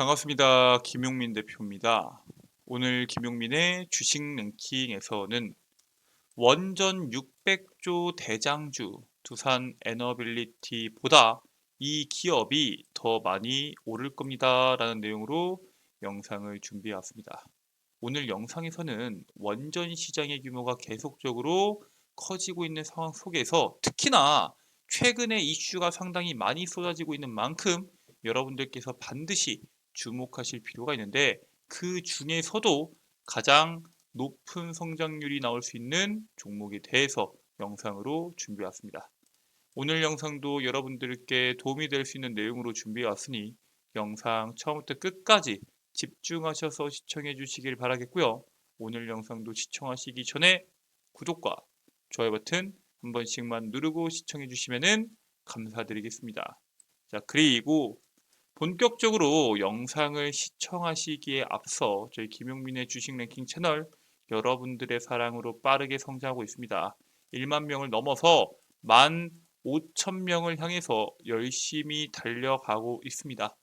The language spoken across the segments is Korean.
반갑습니다. 김용민 대표입니다. 오늘 김용민의 주식 랭킹에서는 원전 600조 대장주 두산 에너빌리티보다 이 기업이 더 많이 오를 겁니다. 라는 내용으로 영상을 준비해 왔습니다. 오늘 영상에서는 원전 시장의 규모가 계속적으로 커지고 있는 상황 속에서 특히나 최근에 이슈가 상당히 많이 쏟아지고 있는 만큼 여러분들께서 반드시 주목하실 필요가 있는데 그 중에서도 가장 높은 성장률이 나올 수 있는 종목에 대해서 영상으로 준비해 왔습니다. 오늘 영상도 여러분들께 도움이 될 수 있는 내용으로 준비해 왔으니 영상 처음부터 끝까지 집중하셔서 시청해 주시길 바라겠고요. 오늘 영상도 시청하시기 전에 구독과 좋아요 버튼 한 번씩만 누르고 시청해 주시면 감사드리겠습니다. 자, 그리고 본격적으로 영상을 시청하시기에 앞서 저희 김용민의 주식 랭킹 채널 여러분들의 사랑으로 빠르게 성장하고 있습니다. 1만 명을 넘어서 1만 5천 명을 향해서 열심히 달려가고 있습니다.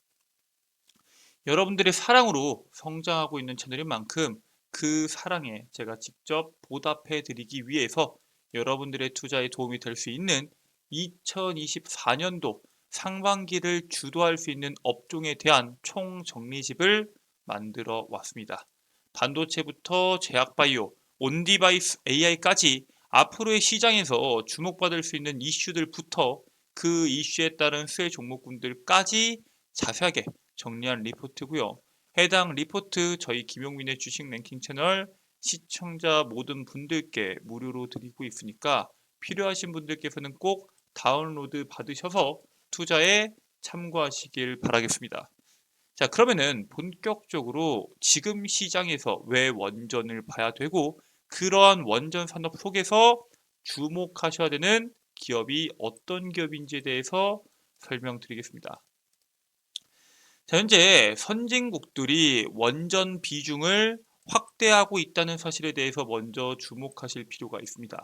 여러분들의 사랑으로 성장하고 있는 채널인 만큼 그 사랑에 제가 직접 보답해 드리기 위해서 여러분들의 투자에 도움이 될 수 있는 2024년도 상반기를 주도할 수 있는 업종에 대한 총 정리집을 만들어 왔습니다. 반도체부터 제약바이오, 온디바이스 AI까지 앞으로의 시장에서 주목받을 수 있는 이슈들부터 그 이슈에 따른 수혜 종목군들까지 자세하게 정리한 리포트고요. 해당 리포트 저희 김용민의 주식 랭킹 채널 시청자 모든 분들께 무료로 드리고 있으니까 필요하신 분들께서는 꼭 다운로드 받으셔서 투자에 참고하시길 바라겠습니다. 자, 그러면은 본격적으로 지금 시장에서 왜 원전을 봐야 되고 그러한 원전 산업 속에서 주목하셔야 되는 기업이 어떤 기업인지에 대해서 설명드리겠습니다. 자, 현재 선진국들이 원전 비중을 확대하고 있다는 사실에 대해서 먼저 주목하실 필요가 있습니다.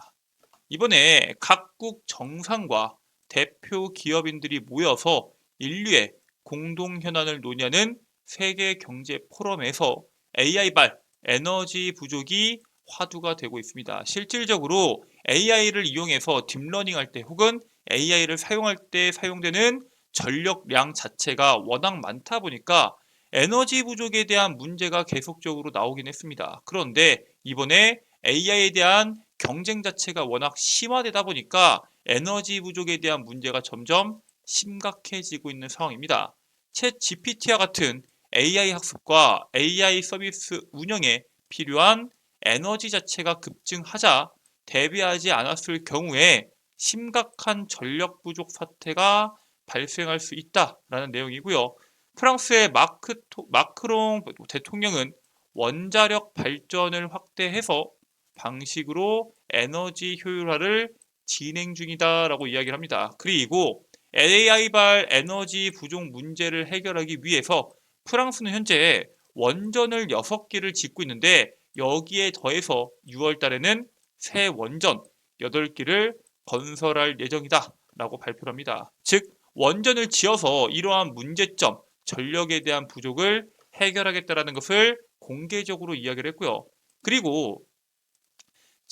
이번에 각국 정상과 대표 기업인들이 모여서 인류의 공동 현안을 논의하는 세계 경제 포럼에서 AI발 에너지 부족이 화두가 되고 있습니다. 실질적으로 AI를 이용해서 딥러닝 할 때 혹은 AI를 사용할 때 사용되는 전력량 자체가 워낙 많다 보니까 에너지 부족에 대한 문제가 계속적으로 나오긴 했습니다. 그런데 이번에 AI에 대한 경쟁 자체가 워낙 심화되다 보니까 에너지 부족에 대한 문제가 점점 심각해지고 있는 상황입니다. 챗 GPT와 같은 AI 학습과 AI 서비스 운영에 필요한 에너지 자체가 급증하자 대비하지 않았을 경우에 심각한 전력 부족 사태가 발생할 수 있다라는 내용이고요. 프랑스의 마크, 마크롱 대통령은 원자력 발전을 확대해서 방식으로 에너지 효율화를 진행 중이다라고 이야기를 합니다. 그리고 AI발 에너지 부족 문제를 해결하기 위해서 프랑스는 현재 원전을 6개를 짓고 있는데 여기에 더해서 6월 달에는 새 원전 8개를 건설할 예정이다 라고 발표합니다. 즉 원전을 지어서 이러한 문제점, 전력에 대한 부족을 해결하겠다라는 것을 공개적으로 이야기를 했고요. 그리고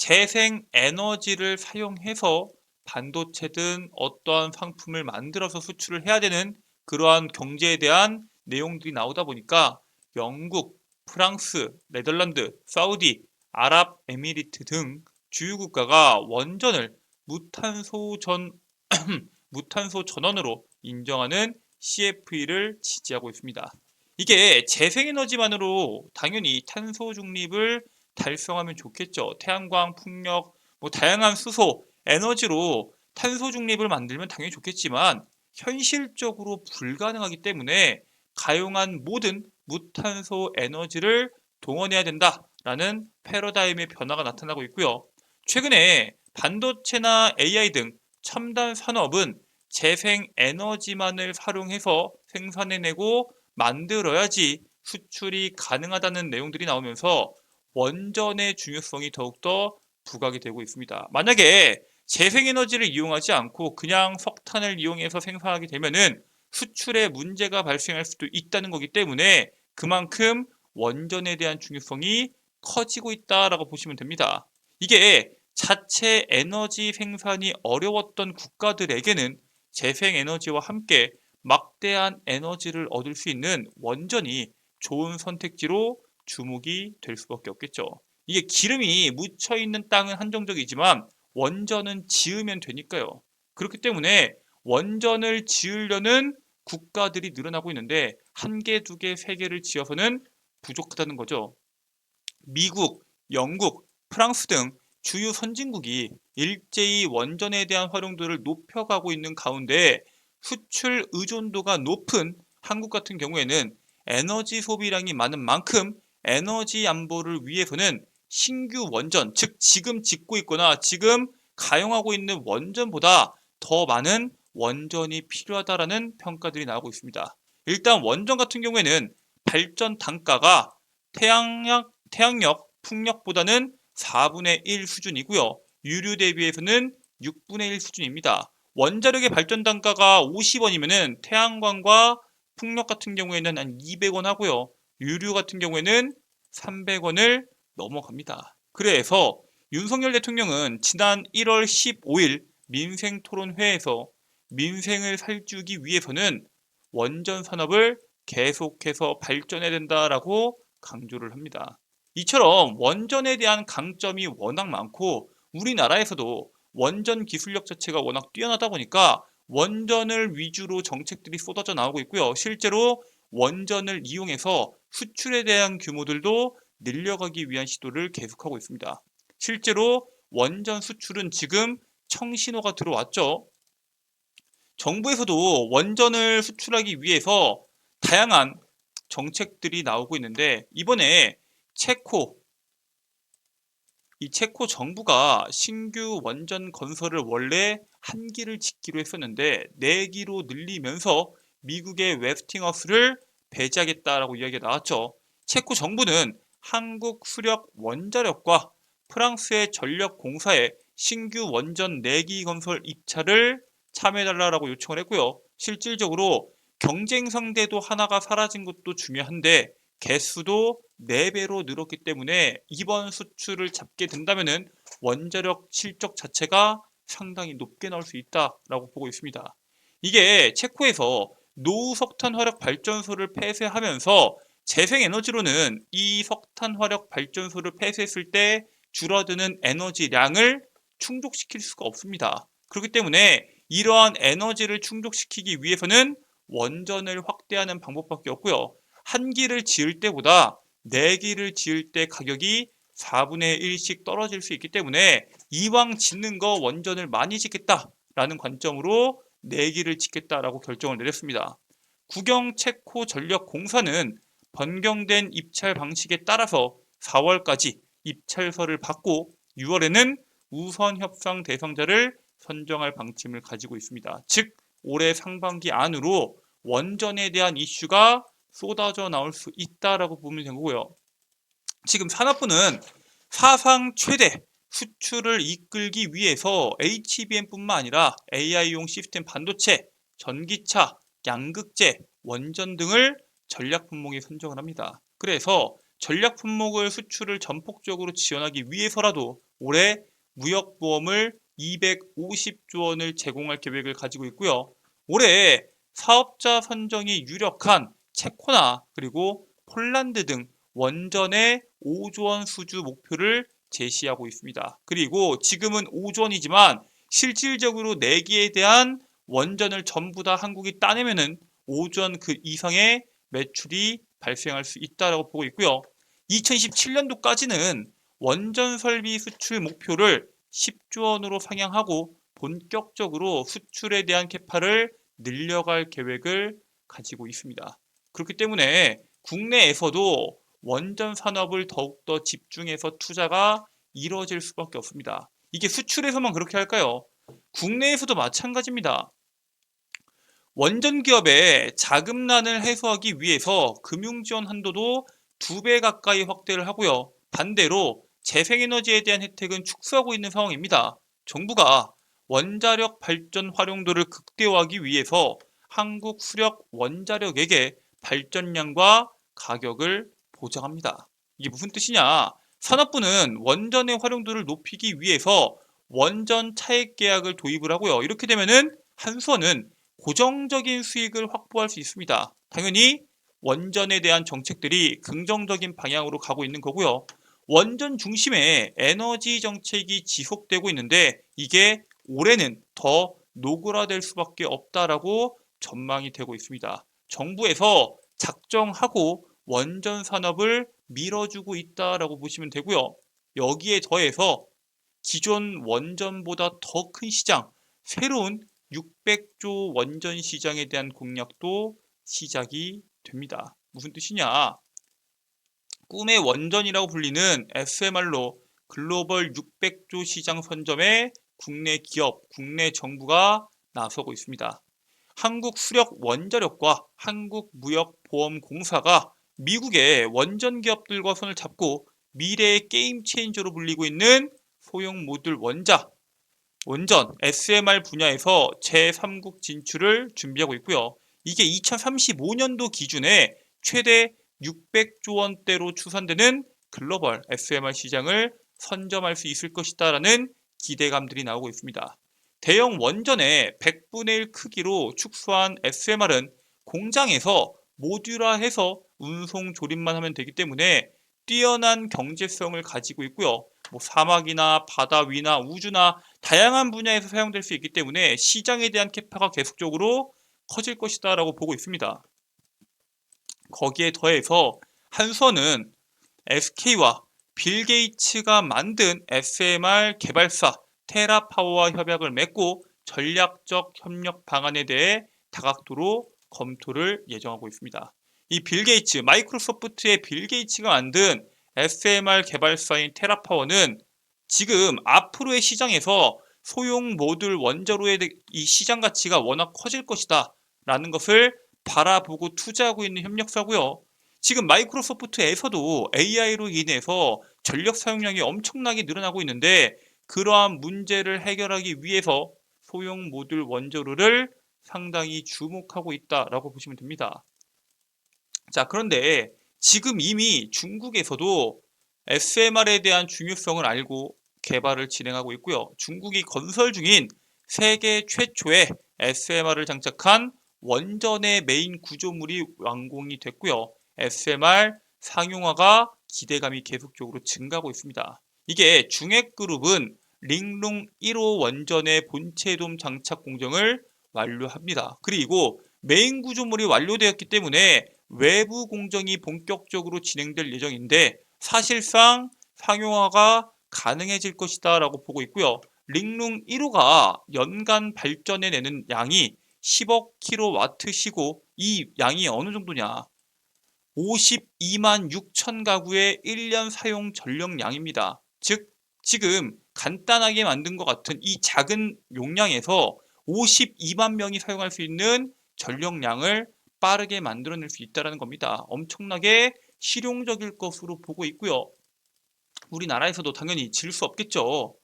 재생 에너지를 사용해서 반도체든 어떠한 상품을 만들어서 수출을 해야 되는 그러한 경제에 대한 내용들이 나오다 보니까 영국, 프랑스, 네덜란드, 사우디, 아랍에미리트 등 주요 국가가 원전을 무탄소 전 무탄소 전원으로 인정하는 CFE를 지지하고 있습니다. 이게 재생에너지만으로 당연히 탄소 중립을 달성하면 좋겠죠. 태양광, 풍력, 뭐 다양한 수소, 에너지로 탄소 중립을 만들면 당연히 좋겠지만 현실적으로 불가능하기 때문에 가용한 모든 무탄소 에너지를 동원해야 된다라는 패러다임의 변화가 나타나고 있고요. 최근에 반도체나 AI 등 첨단 산업은 재생 에너지만을 활용해서 생산해내고 만들어야지 수출이 가능하다는 내용들이 나오면서 원전의 중요성이 더욱더 부각이 되고 있습니다. 만약에 재생에너지를 이용하지 않고 그냥 석탄을 이용해서 생산하게 되면은 수출에 문제가 발생할 수도 있다는 거기 때문에 그만큼 원전에 대한 중요성이 커지고 있다라고 보시면 됩니다. 이게 자체 에너지 생산이 어려웠던 국가들에게는 재생 에너지와 함께 막대한 에너지를 얻을 수 있는 원전이 좋은 선택지로 주목이 될 수밖에 없겠죠. 이게 기름이 묻혀 있는 땅은 한정적이지만 원전은 지으면 되니까요. 그렇기 때문에 원전을 지으려는 국가들이 늘어나고 있는데 한 개, 두 개, 세 개를 지어서는 부족하다는 거죠. 미국, 영국, 프랑스 등 주요 선진국이 일제히 원전에 대한 활용도를 높여가고 있는 가운데 수출 의존도가 높은 한국 같은 경우에는 에너지 소비량이 많은 만큼 에너지 안보를 위해서는 신규 원전, 즉 지금 짓고 있거나 지금 가용하고 있는 원전보다 더 많은 원전이 필요하다라는 평가들이 나오고 있습니다. 일단 원전 같은 경우에는 발전 단가가 태양력, 태양력, 풍력보다는 4분의 1 수준이고요. 유류 대비해서는 6분의 1 수준입니다. 원자력의 발전 단가가 50원이면은 태양광과 풍력 같은 경우에는 한 200원 하고요. 유류 같은 경우에는 300원을 넘어갑니다. 그래서 윤석열 대통령은 지난 1월 15일 민생 토론회에서 민생을 살주기 위해서는 원전 산업을 계속해서 발전해야 된다라고 강조를 합니다. 이처럼 원전에 대한 강점이 워낙 많고 우리나라에서도 원전 기술력 자체가 워낙 뛰어나다 보니까 원전을 위주로 정책들이 쏟아져 나오고 있고요. 실제로 원전을 이용해서 수출에 대한 규모들도 늘려가기 위한 시도를 계속하고 있습니다. 실제로 원전 수출은 지금 청신호가 들어왔죠. 정부에서도 원전을 수출하기 위해서 다양한 정책들이 나오고 있는데 이번에 체코 이 체코 정부가 신규 원전 건설을 원래 한 기를 짓기로 했었는데 네 기로 늘리면서 미국의 웨스팅하우스를 배제하겠다라고 이야기가 나왔죠. 체코 정부는 한국 수력 원자력과 프랑스의 전력 공사에 신규 원전 4기 건설 입찰을 참여해달라고 요청을 했고요. 실질적으로 경쟁 상대도 하나가 사라진 것도 중요한데 개수도 4배로 늘었기 때문에 이번 수출을 잡게 된다면 원자력 실적 자체가 상당히 높게 나올 수 있다라고 보고 있습니다. 이게 체코에서 노후 석탄 화력 발전소를 폐쇄하면서 재생 에너지로는 이 석탄 화력 발전소를 폐쇄했을 때 줄어드는 에너지량을 충족시킬 수가 없습니다. 그렇기 때문에 이러한 에너지를 충족시키기 위해서는 원전을 확대하는 방법밖에 없고요. 한 기를 지을 때보다 네 기를 지을 때 가격이 4분의 1씩 떨어질 수 있기 때문에 이왕 짓는 거 원전을 많이 짓겠다라는 관점으로 네 기를 짓겠다라고 결정을 내렸습니다. 국영 체코 전력 공사는 변경된 입찰 방식에 따라서 4월까지 입찰서를 받고 6월에는 우선 협상 대상자를 선정할 방침을 가지고 있습니다. 즉 올해 상반기 안으로 원전에 대한 이슈가 쏟아져 나올 수 있다라고 보면 되고요. 지금 산업부는 사상 최대 수출을 이끌기 위해서 HBM뿐만 아니라 AI용 시스템 반도체, 전기차, 양극재, 원전 등을 전략 품목에 선정을 합니다. 그래서 전략 품목을 수출을 전폭적으로 지원하기 위해서라도 올해 무역보험을 250조 원을 제공할 계획을 가지고 있고요. 올해 사업자 선정이 유력한 체코나 그리고 폴란드 등 원전의 5조 원 수주 목표를 제시하고 있습니다. 그리고 지금은 5조 원이지만 실질적으로 내기에 대한 원전을 전부 다 한국이 따내면은 5조 원그 이상의 매출이 발생할 수 있다고 보고 있고요. 2027년도까지는 원전 설비 수출 목표를 10조 원으로 상향하고 본격적으로 수출에 대한 캐파를 늘려갈 계획을 가지고 있습니다. 그렇기 때문에 국내에서도 원전 산업을 더욱더 집중해서 투자가 이루어질 수밖에 없습니다. 이게 수출에서만 그렇게 할까요? 국내에서도 마찬가지입니다. 원전 기업의 자금난을 해소하기 위해서 금융 지원 한도도 두 배 가까이 확대를 하고요. 반대로 재생에너지에 대한 혜택은 축소하고 있는 상황입니다. 정부가 원자력 발전 활용도를 극대화하기 위해서 한국 수력 원자력에게 발전량과 가격을 보장합니다. 이게 무슨 뜻이냐? 산업부는 원전의 활용도를 높이기 위해서 원전 차액 계약을 도입을 하고요. 이렇게 되면은 한수원은 고정적인 수익을 확보할 수 있습니다. 당연히 원전에 대한 정책들이 긍정적인 방향으로 가고 있는 거고요. 원전 중심의 에너지 정책이 지속되고 있는데 이게 올해는 더 노골화될 수밖에 없다라고 전망이 되고 있습니다. 정부에서 작정하고 원전 산업을 밀어주고 있다라고 보시면 되고요. 여기에 더해서 기존 원전보다 더 큰 시장, 새로운 600조 원전 시장에 대한 공략도 시작이 됩니다. 무슨 뜻이냐? 꿈의 원전이라고 불리는 SMR로 글로벌 600조 시장 선점에 국내 기업, 국내 정부가 나서고 있습니다. 한국 수력 원자력과 한국무역보험공사가 미국의 원전 기업들과 손을 잡고 미래의 게임 체인저로 불리고 있는 소형 모듈 원자, 원전, SMR 분야에서 제3국 진출을 준비하고 있고요. 이게 2035년도 기준에 최대 600조 원대로 추산되는 글로벌 SMR 시장을 선점할 수 있을 것이다라는 기대감들이 나오고 있습니다. 대형 원전의 100분의 1 크기로 축소한 SMR은 공장에서 모듈화해서 운송 조립만 하면 되기 때문에 뛰어난 경제성을 가지고 있고요. 뭐 사막이나 바다 위나 우주나 다양한 분야에서 사용될 수 있기 때문에 시장에 대한 캐파가 계속적으로 커질 것이다라고 보고 있습니다. 거기에 더해서 한수원은 SK와 빌 게이츠가 만든 SMR 개발사 테라파워와 협약을 맺고 전략적 협력 방안에 대해 다각도로 검토를 예정하고 있습니다. 이 빌 게이츠, 마이크로소프트의 빌 게이츠가 만든 SMR 개발사인 테라파워는 지금 앞으로의 시장에서 소형 모듈 원자로의 이 시장 가치가 워낙 커질 것이다 라는 것을 바라보고 투자하고 있는 협력사고요. 지금 마이크로소프트에서도 AI로 인해서 전력 사용량이 엄청나게 늘어나고 있는데 그러한 문제를 해결하기 위해서 소형 모듈 원자로를 상당히 주목하고 있다라고 보시면 됩니다. 자, 그런데 지금 이미 중국에서도 SMR에 대한 중요성을 알고 개발을 진행하고 있고요. 중국이 건설 중인 세계 최초의 SMR을 장착한 원전의 메인 구조물이 완공이 됐고요. SMR 상용화가 기대감이 계속적으로 증가하고 있습니다. 이게 중액그룹은 링롱 1호 원전의 본체돔 장착 공정을 완료합니다. 그리고 메인 구조물이 완료되었기 때문에 외부 공정이 본격적으로 진행될 예정인데 사실상 상용화가 가능해질 것이다 라고 보고 있고요. 링룽 1호가 연간 발전해 내는 양이 10억 킬로와트시고 이 양이 어느 정도냐 52만 6천 가구의 1년 사용 전력량입니다. 즉 지금 간단하게 만든 것 같은 이 작은 용량에서 52만 명이 사용할 수 있는 전력량을 빠르게 만들어낼 수 있다는 겁니다. 엄청나게 실용적일 것으로 보고 있고요. 우리나라에서도 당연히 질 수 없겠죠.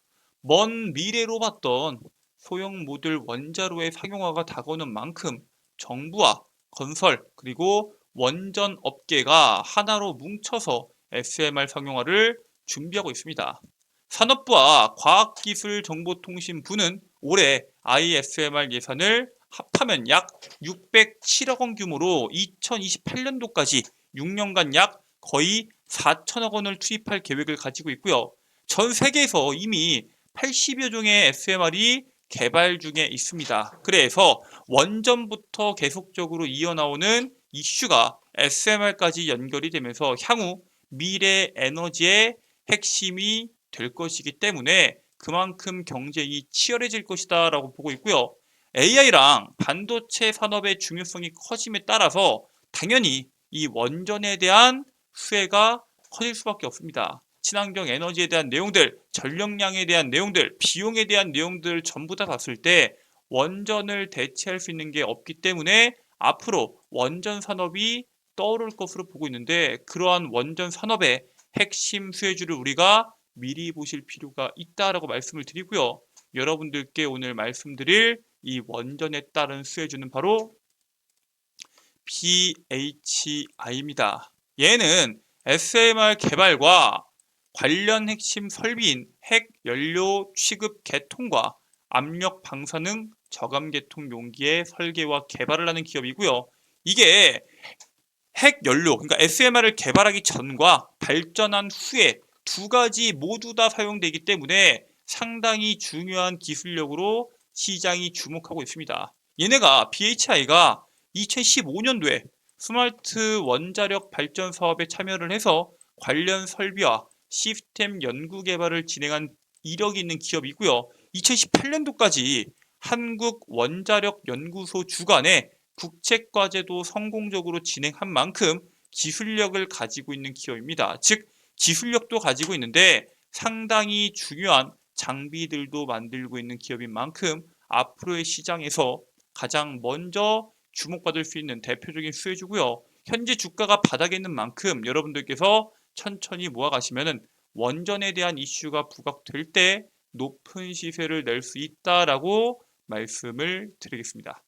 먼 미래로 봤던 소형 모듈 원자로의 상용화가 다가오는 만큼 정부와 건설 그리고 원전 업계가 하나로 뭉쳐서 SMR 상용화를 준비하고 있습니다. 산업부와 과학기술정보통신부는 올해 ISMR 예산을 합하면 약 607억 원 규모로 2028년도까지 6년간 약 거의 4천억 원을 투입할 계획을 가지고 있고요. 전 세계에서 이미 80여 종의 SMR이 개발 중에 있습니다. 그래서 원전부터 계속적으로 이어나오는 이슈가 SMR까지 연결이 되면서 향후 미래 에너지의 핵심이 될 것이기 때문에 그만큼 경쟁이 치열해질 것이다 라고 보고 있고요. AI랑 반도체 산업의 중요성이 커짐에 따라서 당연히 이 원전에 대한 수혜가 커질 수밖에 없습니다. 친환경 에너지에 대한 내용들, 전력량에 대한 내용들, 비용에 대한 내용들 전부 다 봤을 때 원전을 대체할 수 있는 게 없기 때문에 앞으로 원전 산업이 떠오를 것으로 보고 있는데 그러한 원전 산업의 핵심 수혜주를 우리가 미리 보실 필요가 있다라고 말씀을 드리고요. 여러분들께 오늘 말씀드릴 이 원전에 따른 수혜주는 바로 SBHI입니다. 얘는 SMR 개발과 관련 핵심 설비인 핵 연료 취급 개통과 압력 방사능 저감 개통 용기의 설계와 개발을 하는 기업이고요. 이게 핵 연료, 그러니까 SMR을 개발하기 전과 발전한 후에 두 가지 모두 다 사용되기 때문에 상당히 중요한 기술력으로 시장이 주목하고 있습니다. 얘네가 BHI가 2015년도에 스마트 원자력 발전 사업에 참여를 해서 관련 설비와 시스템 연구 개발을 진행한 이력이 있는 기업이고요. 2018년도까지 한국 원자력 연구소 주관의 국책 과제도 성공적으로 진행한 만큼 기술력을 가지고 있는 기업입니다. 즉 기술력도 가지고 있는데 상당히 중요한 장비들도 만들고 있는 기업인 만큼 앞으로의 시장에서 가장 먼저 주목받을 수 있는 대표적인 수혜주고요. 현재 주가가 바닥에 있는 만큼 여러분들께서 천천히 모아가시면은 원전에 대한 이슈가 부각될 때 높은 시세를 낼 수 있다라고 말씀을 드리겠습니다.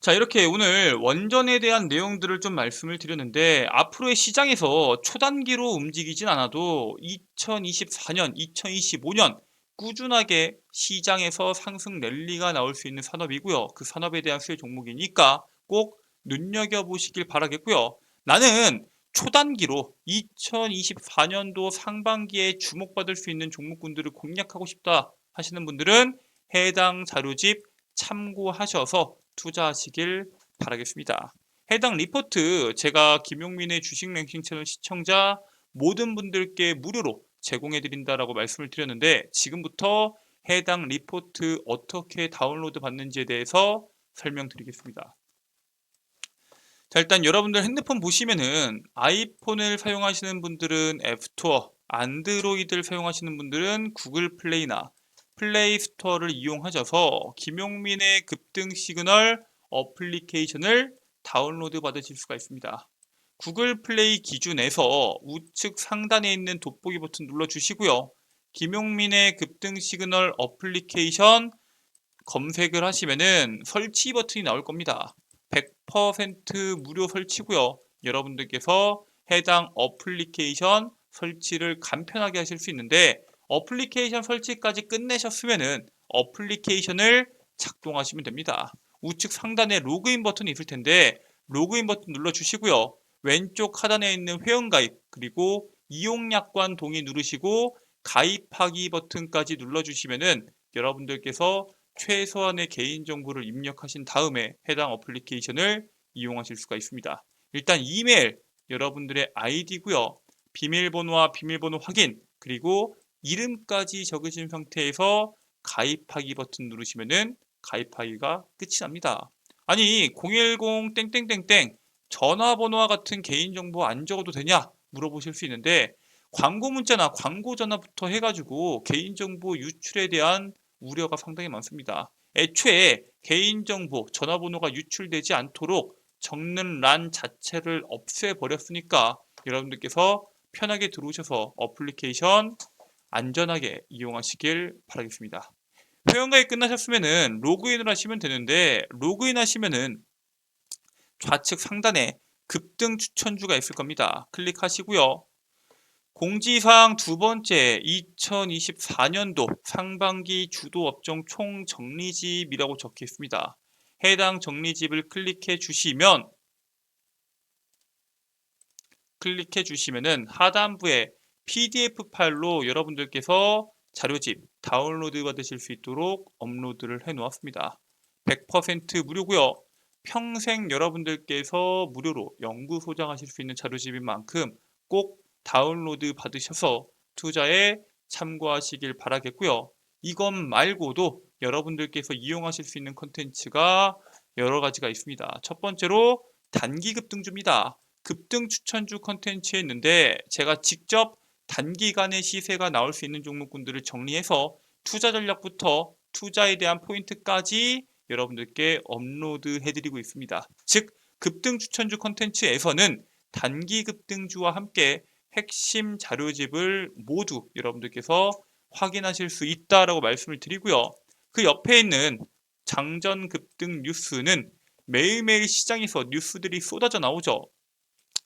자, 이렇게 오늘 원전에 대한 내용들을 좀 말씀을 드렸는데 앞으로의 시장에서 초단기로 움직이진 않아도 2024년, 2025년 꾸준하게 시장에서 상승 랠리가 나올 수 있는 산업이고요. 그 산업에 대한 수혜 종목이니까 꼭 눈여겨보시길 바라겠고요. 나는 초단기로 2024년도 상반기에 주목받을 수 있는 종목군들을 공략하고 싶다 하시는 분들은 해당 자료집 참고하셔서 투자하시길 바라겠습니다. 해당 리포트 제가 김용민의 주식 랭킹 채널 시청자 모든 분들께 무료로 제공해 드린다라고 말씀을 드렸는데 지금부터 해당 리포트 어떻게 다운로드 받는지에 대해서 설명드리겠습니다. 자, 일단 여러분들 핸드폰 보시면은 아이폰을 사용하시는 분들은 앱스토어, 안드로이드를 사용하시는 분들은 구글 플레이나 플레이 스토어를 이용하셔서 김용민의 급등 시그널 어플리케이션을 다운로드 받으실 수가 있습니다. 구글 플레이 기준에서 우측 상단에 있는 돋보기 버튼 눌러주시고요. 김용민의 급등 시그널 어플리케이션 검색을 하시면은 설치 버튼이 나올 겁니다. 100% 무료 설치고요. 여러분들께서 해당 어플리케이션 설치를 간편하게 하실 수 있는데 어플리케이션 설치까지 끝내셨으면은 어플리케이션을 작동하시면 됩니다. 우측 상단에 로그인 버튼이 있을 텐데 로그인 버튼 눌러주시고요. 왼쪽 하단에 있는 회원가입 그리고 이용약관 동의 누르시고 가입하기 버튼까지 눌러주시면은 여러분들께서 최소한의 개인정보를 입력하신 다음에 해당 어플리케이션을 이용하실 수가 있습니다. 일단 이메일 여러분들의 아이디고요. 비밀번호와 비밀번호 확인 그리고 이름까지 적으신 상태에서 가입하기 버튼 누르시면은 가입하기가 끝이 납니다. 아니 010 땡땡땡땡 전화번호와 같은 개인정보 안 적어도 되냐 물어보실 수 있는데 광고 문자나 광고 전화부터 해가지고 개인정보 유출에 대한 우려가 상당히 많습니다. 애초에 개인정보 전화번호가 유출되지 않도록 적는 란 자체를 없애버렸으니까 여러분들께서 편하게 들어오셔서 어플리케이션 안전하게 이용하시길 바라겠습니다. 회원가입 끝나셨으면은 로그인을 하시면 되는데 로그인 하시면은 좌측 상단에 급등 추천주가 있을 겁니다. 클릭하시고요. 공지사항 두 번째 2024년도 상반기 주도 업종 총 정리집이라고 적혀 있습니다. 해당 정리집을 클릭해 주시면 클릭해 주시면은 하단부에 PDF 파일로 여러분들께서 자료집 다운로드 받으실 수 있도록 업로드를 해 놓았습니다. 100% 무료고요. 평생 여러분들께서 무료로 연구 소장하실 수 있는 자료집인 만큼 꼭 다운로드 받으셔서 투자에 참고하시길 바라겠고요. 이것 말고도 여러분들께서 이용하실 수 있는 컨텐츠가 여러 가지가 있습니다. 첫 번째로 단기 급등주입니다. 급등 추천주 컨텐츠에 있는데 제가 직접 단기간의 시세가 나올 수 있는 종목군들을 정리해서 투자 전략부터 투자에 대한 포인트까지 여러분들께 업로드 해드리고 있습니다. 즉 급등 추천주 컨텐츠에서는 단기 급등주와 함께 핵심 자료집을 모두 여러분들께서 확인하실 수 있다라고 말씀을 드리고요. 그 옆에 있는 장전 급등 뉴스는 매일매일 시장에서 뉴스들이 쏟아져 나오죠.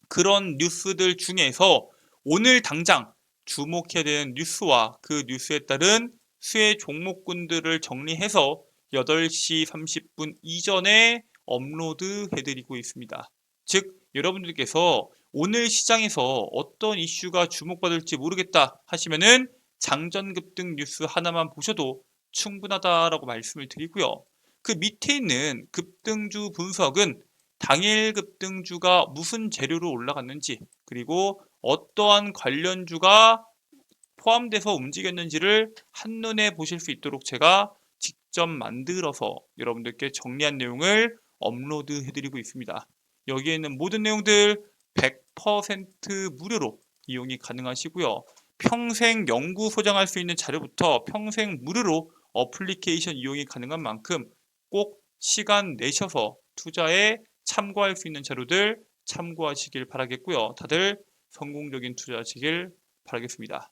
그런 뉴스들 중에서 오늘 당장 주목해야 되는 뉴스와 그 뉴스에 따른 수혜 종목군들을 정리해서 8시 30분 이전에 업로드 해드리고 있습니다. 즉, 여러분들께서 오늘 시장에서 어떤 이슈가 주목받을지 모르겠다 하시면은 장전 급등 뉴스 하나만 보셔도 충분하다라고 말씀을 드리고요. 그 밑에 있는 급등주 분석은 당일 급등주가 무슨 재료로 올라갔는지 그리고 어떠한 관련주가 포함돼서 움직였는지를 한눈에 보실 수 있도록 제가 직접 만들어서 여러분들께 정리한 내용을 업로드 해드리고 있습니다. 여기에 있는 모든 내용들 100% 무료로 이용이 가능하시고요. 평생 연구 소장할 수 있는 자료부터 평생 무료로 어플리케이션 이용이 가능한 만큼 꼭 시간 내셔서 투자에 참고할 수 있는 자료들 참고하시길 바라겠고요. 다들 성공적인 투자하시길 바라겠습니다.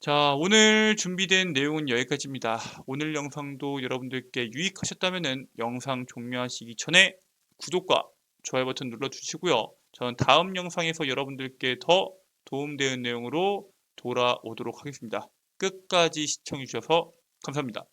자, 오늘 준비된 내용은 여기까지입니다. 오늘 영상도 여러분들께 유익하셨다면 영상 종료하시기 전에 구독과 좋아요 버튼 눌러주시고요. 저는 다음 영상에서 여러분들께 더 도움되는 내용으로 돌아오도록 하겠습니다. 끝까지 시청해주셔서 감사합니다.